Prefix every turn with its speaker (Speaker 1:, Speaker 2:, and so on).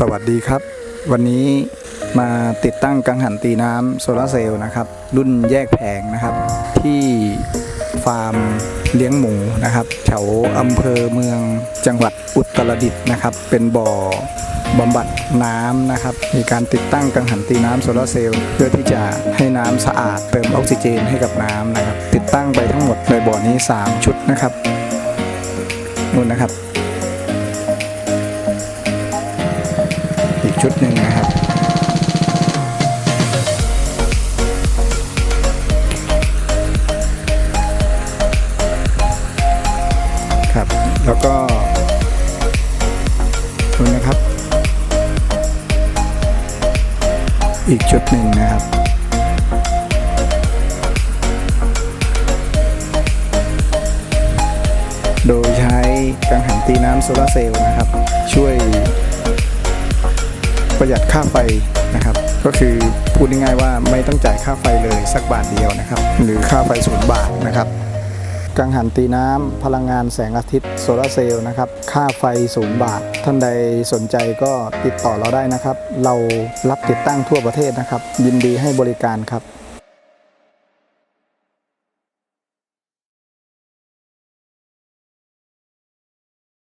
Speaker 1: สวัสดีครับ วันนี้มาติดตั้งกังหันตีน้ำโซลาร์เซลล์นะครับ รุ่นแยกแผงนะครับ ที่ฟาร์มเลี้ยงหมูนะครับแถวอำเภอเมืองจังหวัดอุตรดิตถ์นะครับ เป็นบ่อบำบัดน้ำนะครับ มีการติดตั้งกังหันตีน้ำโซลาร์เซลล์เพื่อที่จะให้น้ำสะอาดเติมออกซิเจนให้กับน้ำนะครับ ติดตั้งไปทั้งหมดในบ่อนี้ 3 ชุดนะครับนู่นนะครับ อีกชุดหนึ่งนะครับครับ แล้วก็ดูนะครับ อีกชุดหนึ่งนะครับโดยใช้กังหันตีน้ำโซลาร์เซลล์นะครับ ช่วย ประหยัดค่าไฟนะครับ ก็คือพูดง่ายๆว่าไม่ต้องจ่ายค่าไฟเลยสักบาทเดียวนะครับ หรือค่าไฟศูนย์บาทนะครับกังหันตีน้ำพลังงานแสงอาทิตย์โซลาร์เซลล์นะครับ ค่าไฟศูนย์บาท ท่านใดสนใจก็ติดต่อเราได้นะครับ เรารับติดตั้งทั่วประเทศนะครับ ยินดีให้บริการครับ